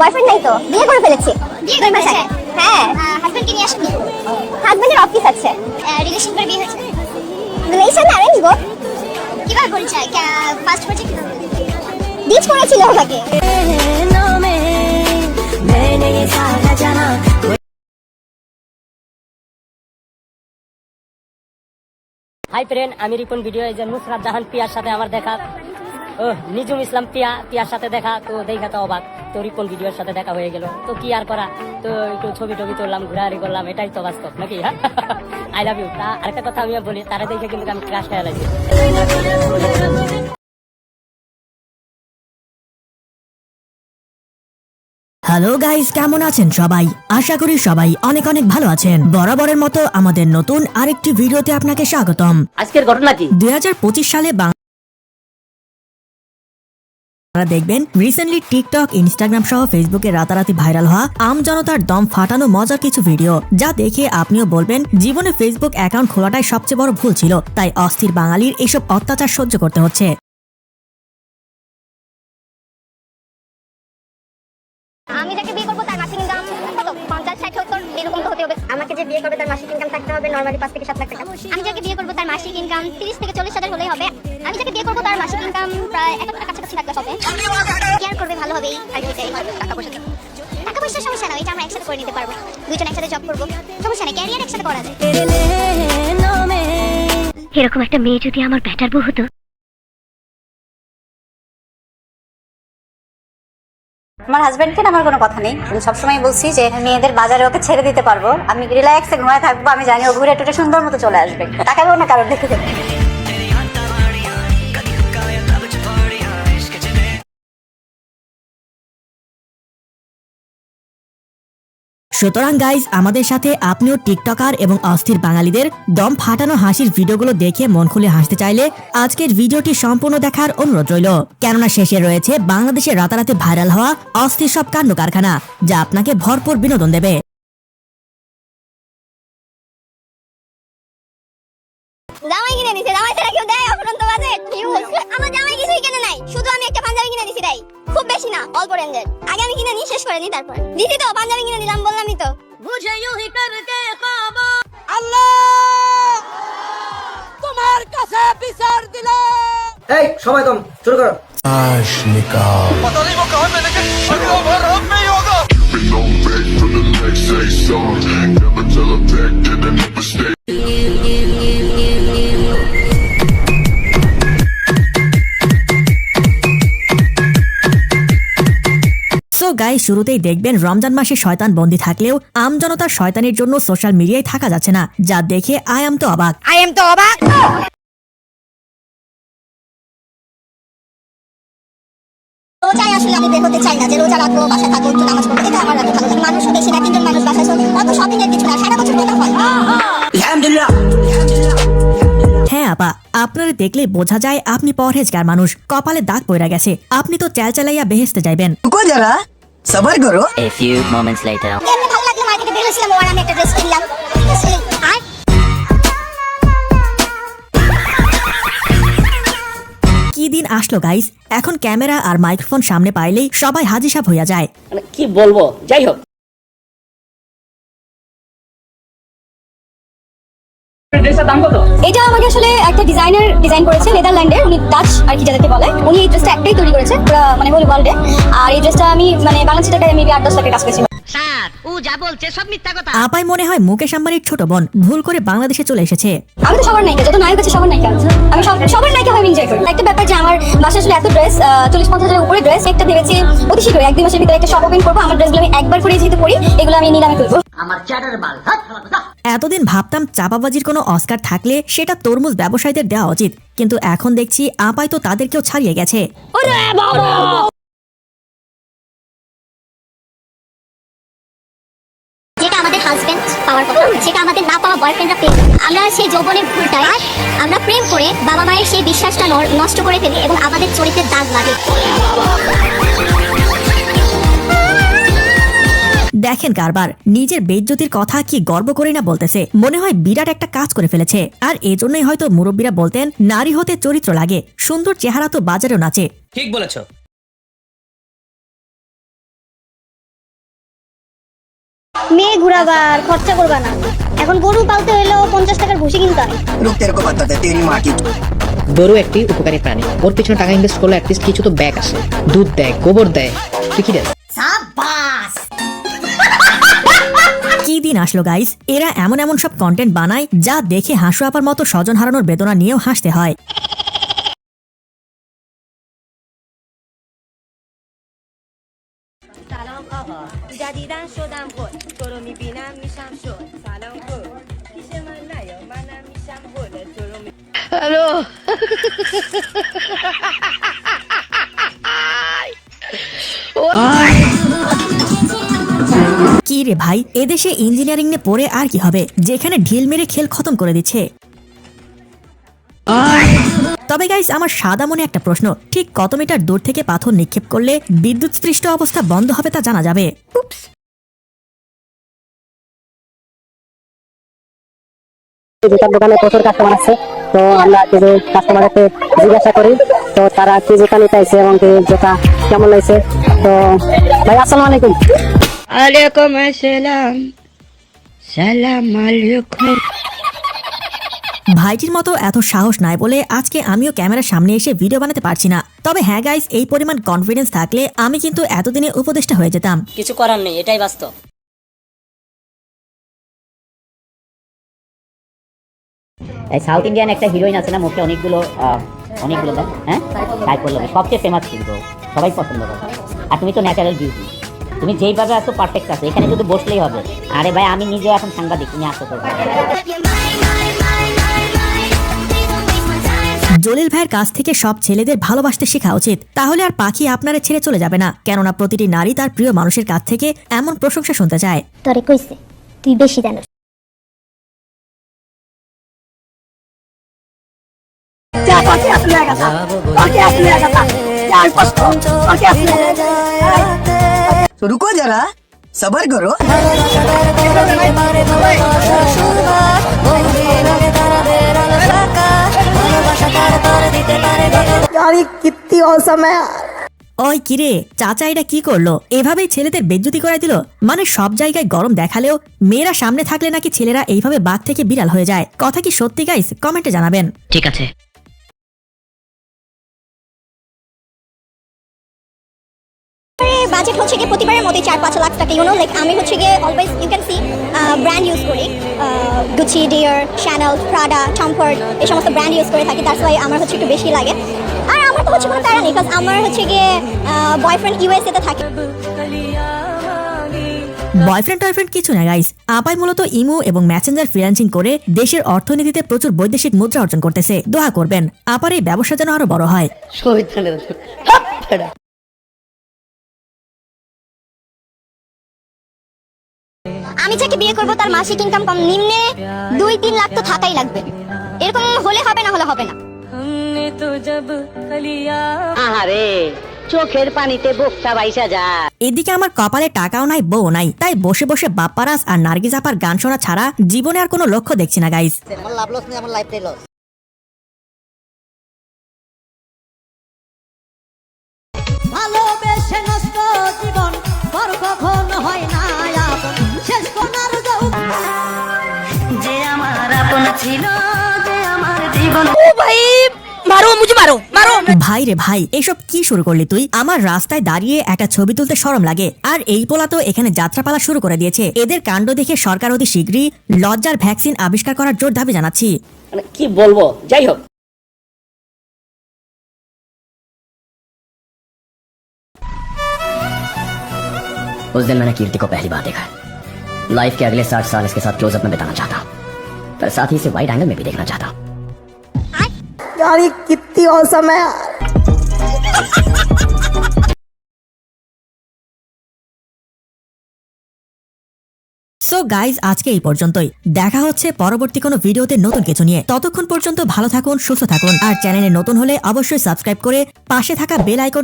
Boyfriend নাই তো? বিয়ে করে ফেলেছি। বিয়ে করে ফেলেছে? হ্যাঁ। হাজবেন্ডকে নিয়ে আসেননি? হাজবেন্ডের অফিস আছে। রিলেশন করে বিয়ে হয়েছে? রিলেশন অ্যারেঞ্জ গো। কীভাবে করেছে ফার্স্ট প্রজেক্ট ডিচ করেছিল আমাকে হাই ফ্রেন্ড আমি রিপন ভিডিও এই যে নুসরাত জাহান পিয়ার সাথে আমার দেখা। নিজুম ইসলাম পিয়া পিয়ার সাথে দেখা তো দেখা তো অবাক। তো রিপন ভিডিওর সাথে দেখা হয়ে গেল। তো কি আর করা? তো একটু ছবি টবি তুললাম ঘোরাঘুরি করলাম এটাই তো বাস্তব নাকি? হ্যাঁ আই লাভ ইউ তা আরেকটা কথা আমি বলি তারা দেখে কিন্তু আমি ক্রাশ খেয়াল লাগছি হ্যালো গাইস কেমন আছেন সবাই? আশা করি সবাই অনেক অনেক ভালো আছেন। বরাবরের মতো আমাদের নতুন আরেকটি ভিডিওতে আপনাকে স্বাগতম। আজকের ঘটনা কি? দুই হাজার পঁচিশ সালে আপনারা দেখবেন রিসেন্টলি টিকটক ইনস্টাগ্রাম সহ ফেসবুকে রাতারাতি ভাইরাল হওয়া আম জনতার দম ফাটানো মজার কিছু ভিডিও যা দেখে আপনিও বলবেন, জীবনে ফেসবুক অ্যাকাউন্ট খোলাটাই সবচেয়ে বড় ভুল ছিল, তাই অস্থির বাঙালির এসব অত্যাচার সহ্য করতে হচ্ছে। আমি যাকে বিয়ে করব তার মাসিক ইনকাম কত? পঞ্চাশ, ষাট এরকম হতে হবে। আমাকে যে বিয়ে করবে তার মাসিক ইনকাম থাকতে হবে নর্মালি পাঁচ থেকে সাত লাখ টাকা। আমি যাকে বিয়ে করব তার মাসিক ইনকাম তিরিশ থেকে চল্লিশ হাজার হলেই হবে। আমি যাকে বিয়ে করব তার মাসিক ইনকাম প্রায় এক লাখ কাছাকাছি হবে। কেয়ার করবে ভালো হবে টাকা পয়সা টাকা পয়সার সমস্যা এটা আমরা একসাথে করে নিতে পারব। দুজন একসাথে জব করব। সমস্যা নেই ক্যারিয়ার একসাথে করা যায়। এরকম একটা মেয়ে যদি আমার ব্যাটার বউ হতো আমার হাজব্যান্ডকে আমার কোনো কথা নেই। আমি সবসময় বলছি যে, মেয়েদের বাজারে ওকে ছেড়ে দিতে পারব। আমি রিল্যাক্সে ঘুমায় থাকব, আমি জানি ও ঘুরে টুটে সুন্দর মতো চলে আসবে। টাকা না কারোর দেখে সুতরাং গাইজ আমাদের সাথে আপনিও টিকটকার এবং অস্থির বাঙালিদের দম ফাটানো হাসির ভিডিওগুলো দেখে মন খুলে হাসতে চাইলে আজকের ভিডিওটি সম্পূর্ণ দেখার অনুরোধ রইল। কেননা শেষে রয়েছে বাংলাদেশে রাতারাতি ভাইরাল হওয়া অস্থির সব কাণ্ড কারখানা, যা আপনাকে ভরপুর বিনোদন দেবে। জামাই কিনে জামাই কেউ দেয় বাজেট কি আমার জামাই কিছুই নাই, শুধু আমি একটা পাঞ্জাবি কিনে তাই। খুব বেশি না অল্প রেঞ্জের। আগে আমি কিনে নিয়ে শেষ করে নিই তারপর। দিদি তো পাঞ্জাবি কিনে দিলাম বললামই তো। তোমার কাছে বিচার দিল। এই সময় কম শুরু করো। Been গাই শুরুতেই দেখবেন রমজান মাসে শয়তান বন্দি থাকলেও আম আমজনতার শয়তানের জন্য সোশ্যাল মিডিয়ায় থাকা যাচ্ছে না যা দেখে আই আম তো অবাক। আই এম তো অবাক! রোজায় আসলে আমি বের হতে চাই না যে রোজা রাখব বাসায় থাকব একটু নামাজ পড়ব এটা আমার রাখতে ভালো। লাগে মানুষও বেশি না তিনজন মানুষ বাসায় অত শপিং এর কিছু না সারা বছর কথা হয় হ্যাঁ আপা আপনারা দেখলে বোঝা যায় আপনি পরহেজগার মানুষ কপালে দাগ পড়ে গেছে আপনি তো চাল চালাইয়া বেহেস্তে যাইবেন। সবার করো। এ ফিউ মোমেন্টস লেটার এমনি ভালো লাগল মার্কেটে বেরোছিলাম ওর আমি একটা ড্রেস কিনলাম। আর কি দিন আসলো গাইস এখন ক্যামেরা আর মাইক্রোফোন সামনে পাইলেই সবাই হাজিসাব হইয়া যায়। মানে কি বলব? যাই হোক এটা আমাকে আসলে একটা ডিজাইনার ডিজাইন করেছে নেদারল্যান্ডের উনি ডাচ আর কি যাদেরকে বলে। উনি এই ড্রেসটা একটাই তৈরি করেছে মানে হোল ওয়ার্ল্ডে আর এই ড্রেসটা আমি মানে বাংলাদেশি টাকায় মেবি আট দশ কাজ করেছি। আপাই মনে হয় মুকেশ আম্বানির ছোট বোন ভুল করে বাংলাদেশে চলে এসেছে। আমি তো সবার নায়িকা যত নায়ক আছে সবার নায়িকা। আমি সবার নায়িকা ভাবে এনজয় করি। একটা ব্যাপার যে আমার বাসায় আসলে এত ড্রেস চল্লিশ পঞ্চাশ হাজারের উপরে ড্রেস একটা ভেবেছি অতি শীঘ্রই এক দুই মাসের ভিতরে একটা শপ ওপেন করব। আমার ড্রেসগুলো আমি একবার করে যেহেতু পরি এগুলো আমি নিলামে তুলবো। এতদিন ভাবতাম চাপাবাজির কোনো অস্কার থাকলে সেটা তরমুজ ব্যবসায়ীদের দেওয়া উচিত কিন্তু এখন দেখছি আপাই তো তাদেরকেও ছাড়িয়ে গেছে। যেটা আমাদের হাজবেন্ড পাওয়ার কথা সেটা আমাদের না পাওয়া বয়ফ্রেন্ডরা পেয়ে আমরা সেই যৌবনের ভুলটায় আমরা প্রেম করে বাবা মায়ের সেই বিশ্বাসটা নষ্ট করে ফেলি এবং আমাদের চরিত্রের দাগ লাগে। দেখেন কারবার নিজের বেজ্জতির কথা কি গর্ব করে না বলতেছে? মনে হয় বিরাট একটা কাজ করে ফেলেছে। আর এজন্যই হয়তো মুরব্বীরা বলতেন নারী হতে চরিত্র লাগে সুন্দর চেহারা তো বাজারেও নাচে। ঠিক বলেছ। মেয়ে ঘুরাবার খরচা করবা না। এখন গরু পালতে হইলেও পঞ্চাশ টাকার ঘুষি কিনতে হয়। গরু একটি উপকারী প্রাণী। ওর পিছনে টাকা ইনভেস্ট করলে অ্যাটলিস্ট কিছু তো ব্যাগ আসে দুধ দেয় গোবর দেয়। তুই কি দেয় কি দিন আসলো গাইস এরা এমন এমন সব কন্টেন্ট বানায় যা দেখে হাসু আপার মতো স্বজন হারানোর বেদনা নিয়েও হাসতে হয়। কি রে ভাই? এদেশে ইঞ্জিনিয়ারিং নিয়ে পড়ে আর কি হবে? যেখানে ঢিল মেরে খেল খতম করে দিচ্ছে। তবে গাইস আমার সাদা মনে একটা প্রশ্ন। ঠিক কত মিটার দূর থেকে পাথর নিক্ষেপ করলে বিদ্যুৎ সৃষ্ট অবস্থা বন্ধ হবে তা জানা যাবে? জুতার দোকানে প্রচুর কাস্টমার আছে, তো আমরা কিছু কাস্টমারকে জিজ্ঞাসা করি, তো তারা কি জুতা নিতে এবং কি জুতা কেমন লাগছে তো ভাই, আসসালামু আলাইকুম। আলাইকুম আসসালাম। সালাম আলাইকুম। ভাইটির মতো এত সাহস নাই বলে আজকে আমিও ক্যামেরার সামনে এসে ভিডিও বানাতে পারছি না। তবে হ্যাঁ গাইস এই পরিমাণ কনফিডেন্স থাকলে আমি কিন্তু এতদিনে উপদেষ্টা হয়ে যেতাম। কিছু করার নেই এটাই বাস্তব। এই সাউথ ইন্ডিয়ান একটা হিরোইন আছে না মুখে অনেকগুলো আহ, অনেকগুলো দাগ, হ্যাঁ? সাই করল সবচেয়ে ফেমাস কিন্তু সবাই পছন্দ করে। আর তুমি তো ন্যাচারাল বিউটি তুমি যেইভাবে এত পারফেক্ট আছো। এখানে শুধু বসলেই হবে। আরে ভাই আমি নিজেও এখন সাংবাদিক তুমি আসো তো। জলিল ভাইয়ের কাছ থেকে সব ছেলেদের ভালোবাসতে শেখা উচিত। তাহলে আর পাখি আপনারে ছেড়ে চলে যাবে না। কেননা প্রতিটি নারী তার প্রিয় মানুষের কাছ থেকে এমন প্রশংসা শুনতে চায়। তোরে কইছে তুই বেশি জানো तो रुको जरा सबर करो ওই কিরে চাচা এটা কি করলো এভাবেই ছেলেদের বেজ্জুতি করে দিল মানে সব জায়গায় গরম দেখালেও মেয়েরা সামনে থাকলে নাকি ছেলেরা এইভাবে বাঘ থেকে বিড়াল হয়ে যায় কথা কি সত্যি গাইস কমেন্টে জানাবেন ঠিক আছে বাজেট হচ্ছে গিয়ে প্রতিবারের মতোই চার পাঁচ লাখ টাকা। ইউনো লাইক আমি হচ্ছে গিয়ে always you can see brand use করি। Gucci Dior Chanel Prada Tom Ford এই সমস্ত ব্র্যান্ড ইউজ করে থাকি। তার ওয়াই আমার হচ্ছে একটু বেশি লাগে। আর আমার তো হচ্ছে কোনো প্যারা নেই বিকজ আমার হচ্ছে গিয়ে বয়ফ্রেন্ড ইউএসএ তে থাকে। বয়ফ্রেন্ড টয়ফ্রেন্ড কিছু না গাইস আপাই মূলত ইমো এবং ম্যাসেঞ্জার ফ্রিল্যান্সিং করে দেশের অর্থনীতিতে প্রচুর বৈদেশিক মুদ্রা অর্জন করতেছে। দোয়া করবেন। আপার এই ব্যবসা যেন আরও বড় হয়। আমি যাকে বিয়ে করব তার মাসিক ইনকাম কম নিম্নে দুই তিন লাখ তো থাকাই লাগবে। এরকম হলে হবে না হলে হবে না। আহারে চোখের পানিতে বোকটা বাইসা যায় এদিকে আমার কপালে টাকাও নাই বউ নাই। তাই বসে বসে বাপ্পারাস আর নার্গিস আপার গান শোনা ছাড়া জীবনে আর কোনো লক্ষ্য দেখছি না গাইস আমার লাভ লস নেই আমার লাইফটাই লস ভালোবেসে নষ্ট জীবন বড় কখন হয় না আপন ভাই রে ভাই এসব কি শুরু করলি তুই আমার রাস্তায় দাঁড়িয়ে একটা ছবি তুলতে সরম লাগে আর এই পোলা তো এখানে যাত্রাপালা শুরু করে দিয়েছে এদের কাণ্ড দেখে সরকার অতি শীঘ্রই লজ্জার ভ্যাকসিন আবিষ্কার করার জোর দাবি জানাচ্ছি মানে কি বলবো যাই হোক उस दिन मैंने कीर्ति को पहली बार देखा लाइफ के अगले साठ साल इसके साथ क्लोजअप में बिताना चाहता हूँ पर साथ ही इसे वाइड एंगल में भी देखना चाहता हूँ সো গাইজ আজকে এই পর্যন্তই দেখা হচ্ছে পরবর্তী কোনো ভিডিওতে নতুন কিছু নিয়ে ততক্ষণ পর্যন্ত ভালো থাকুন সুস্থ থাকুন আর চ্যানেলে নতুন হলে অবশ্যই সাবস্ক্রাইব করে পাশে থাকা বেল আইকন